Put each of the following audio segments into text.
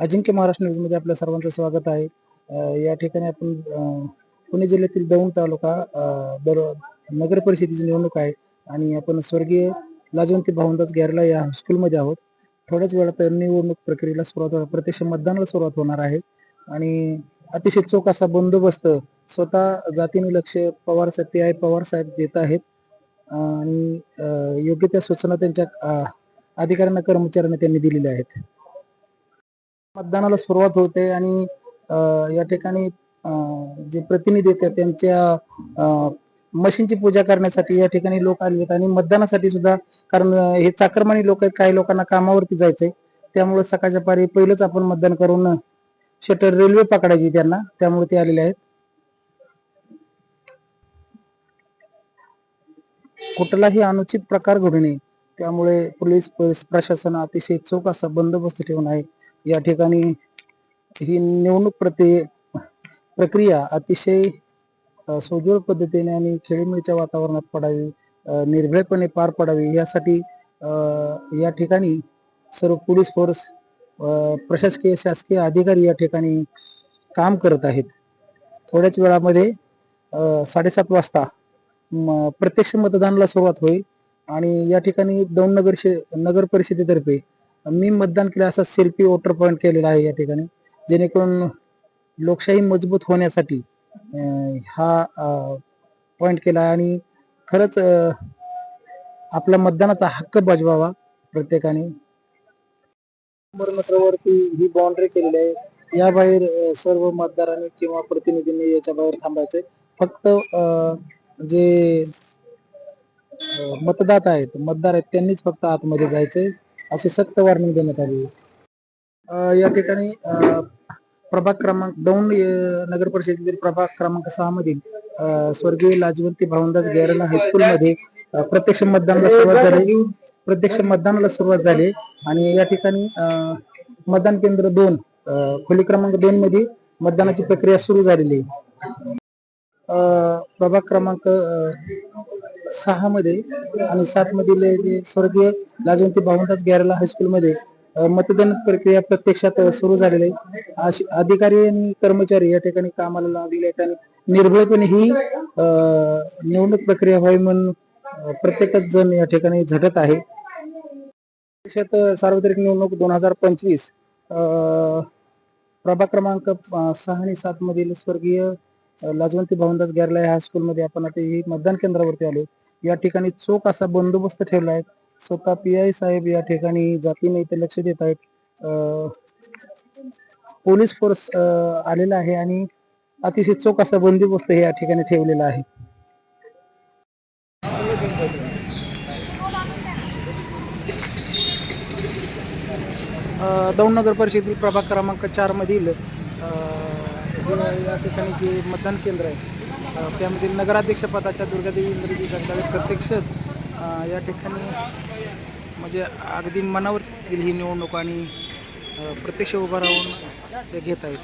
अजिंक्य महाराष्ट्र न्यूजमध्ये आपल्या सर्वांचं स्वागत आहे. या ठिकाणी आपण पुणे जिल्ह्यातील दौंड तालुका बर दर नगर परिषदेची निवडणूक आहे आणि आपण स्वर्गीय लाजवंती भावंदास गॅरला या स्कूलमध्ये आहोत. थोड्याच वेळात निवडणूक प्रक्रियेला सुरुवात होणार प्रत्यक्ष मतदानाला सुरुवात होणार आहे आणि अतिशय चोख असा बंदोबस्त स्वतः जातीने लक्ष पवार साहेब पी आय पवार साहेब देत आहेत. आणि योग्य त्या सूचना त्यांच्या अधिकाऱ्यांना कर्मचाऱ्यांना त्यांनी दिलेल्या आहेत. मतदानाला सुरुवात होते आणि या ठिकाणी जे प्रतिनिधी आहेत त्यांच्या मशीनची पूजा करण्यासाठी या ठिकाणी लोक आले आहेत. आणि मतदानासाठी सुद्धा कारण हे चाकरमानी लोक आहेत काही लोकांना कामावरती जायचंय. त्यामुळे सकाळच्या पारी पहिलंच आपण मतदान करून शटर रेल्वे पकडायची त्यांना. त्यामुळे ते आलेले आहेत. कुठलाही अनुचित प्रकार घडू नये. त्यामुळे पोलीस पोलीस प्रशासन अतिशय चोख असा बंदोबस्त ठेवून आहे. या ठिकाणी ही निवडणूक प्रति प्रक्रिया अतिशय अ, पद्धतीने आणि खेळीमेळीच्या वातावरणात पडावी निर्भयपणे पार पडावी यासाठी या ठिकाणी सर्व पोलीस फोर्स प्रशासकीय शासकीय अधिकारी या ठिकाणी काम करत आहेत. थोड्याच वेळामध्ये साडेसात वाजता प्रत्यक्ष मतदानाला सुरुवात होईल आणि या ठिकाणी दोन नगर नगर परिषदेतर्फे मी मतदान केलं असा सेल्फी वोटर पॉईंट केलेला आहे या ठिकाणी. जेणेकरून लोकशाही मजबूत होण्यासाठी हा पॉईंट केला आहे. आणि खरंच आपला मतदानाचा हक्क बजवावा प्रत्येकाने. शंभर मीटरवरती ही बाउंड्री केलेली आहे. या बाहेर सर्व मतदारांनी किंवा प्रतिनिधींनी याच्या बाहेर थांबायचे फक्त जे मतदाता आहेत मतदार आहेत त्यांनीच फक्त आतमध्ये जायचंय. अशी सक्त वॉर्निंग देण्यात आली. या ठिकाणी अं, प्रभाग क्रमांक दौंड नगर परिषदेतील प्रभाग क्रमांक सहा मधील अं, स्वर्गीय लाजवंती भावंदास गेरणा हायस्कूल मध्ये प्रत्यक्ष मतदानाला सुरुवात झाली. प्रत्यक्ष मतदानाला सुरुवात झाली. आणि या ठिकाणी अं, मतदान केंद्र दोन अं, खोली क्रमांक दोन मध्ये मतदानाची प्रक्रिया सुरू झालेली. आहे अं, प्रभाग क्रमांक अं, सहा मध्ये आणि सात मधील जे स्वर्गीय लाजवंती भावंदास गॅरला हायस्कूलमध्ये मतदान प्रक्रिया प्रत्यक्षात सुरू झालेली आहे. अशी- अधिकारी आणि कर्मचारी या ठिकाणी कामाला लागलेले आहेत आणि निर्भयपणे ही निवडणूक प्रक्रिया व्हावी म्हणून प्रत्येकच जण या ठिकाणी झटत आहे. देशात सार्वत्रिक निवडणूक दोन हजार पंचवीस प्रभाग क्रमांक सहा आणि सात मधील स्वर्गीय लाजवंती भवनदास गॅरला हायस्कूलमध्ये आपण आता ही मतदान केंद्रावरती आलो. या ठिकाणी चोख असा बंदोबस्त ठेवला आहे. स्वतः पी आय साहेब या ठिकाणी जातीने इथे लक्ष देत आहेत. पोलीस फोर्स आलेला आहे आणि अतिशय चोख असा बंदोबस्त हे या ठिकाणी ठेवलेला आहे. दौंड नगर परिषदेतील प्रभाग क्रमांक चार मधील या ठिकाणी जे मतदान केंद्र आहे त्यामध्ये नगराध्यक्षपदाच्या दुर्गादेवी इंद्रजी जगदाळे प्रत्यक्ष या ठिकाणी म्हणजे अगदी मनावर घेतलेली ही निवडणूक आणि प्रत्यक्ष उभं राहून ते घेत आहेत.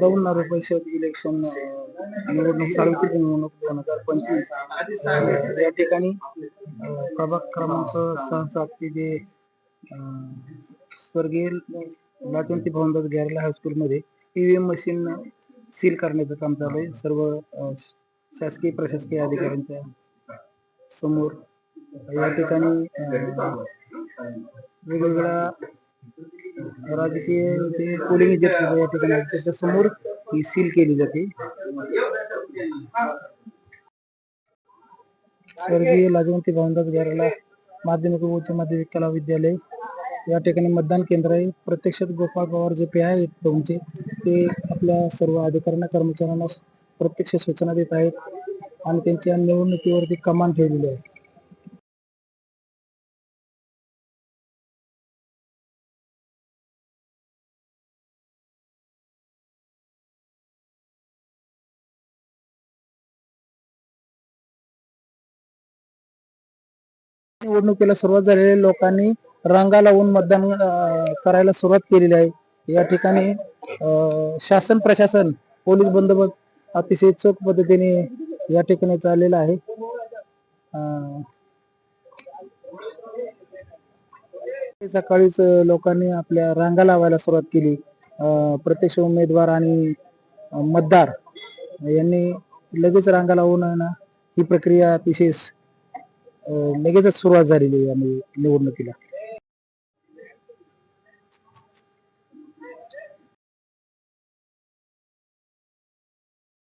दौंड परिषद इलेक्शन निवडणूक सार्वत्रिक निवडणूक दोन हजार पंचवीस. या ठिकाणी प्रभाग क्रमांक सहा सातचे जे स्वर्गीय लाजवंती भवनदास गॅरला हायस्कूलमध्ये ईव्हीएम मशीन सील करण्याचं काम चालू आहे. सर्व शासकीय प्रशासकीय अधिकाऱ्यांच्या समोर या ठिकाणी वेगवेगळ्या राजकीय जे पोलिंग एजंट या ठिकाणी त्याच्यासमोर ही सील केली जाते. स्वर्गीय लाजवंती भावंदास गॅरला माध्यमिक व उच्च माध्यमिक कला विद्यालय या ठिकाणी मतदान केंद्र आहे. प्रत्यक्षात गोपाळ पवार जे पी आहेत प्रभूंचे ते आपल्या सर्व अधिकाऱ्यांना कर्मचाऱ्यांना प्रत्यक्ष सूचना देत आहेत आणि त्यांच्या निवडणुकीवरती कमान ठेवलेली आहे. निवडणुकीला सुरुवात झालेल्या लोकांनी रंगा लावून मतदान करायला सुरुवात केलेली आहे. या ठिकाणी शासन प्रशासन पोलीस बंदोबस्त अतिशय चोख पद्धतीने या ठिकाणी चाललेला आहे. सकाळीच लोकांनी आपल्या रांगा लावायला सुरुवात केली. प्रत्यक्ष उमेदवार आणि मतदार यांनी लगेच रांगा लावून ना ही प्रक्रिया अतिशय लगेचच सुरुवात झालेली आहे या निवडणुकीला.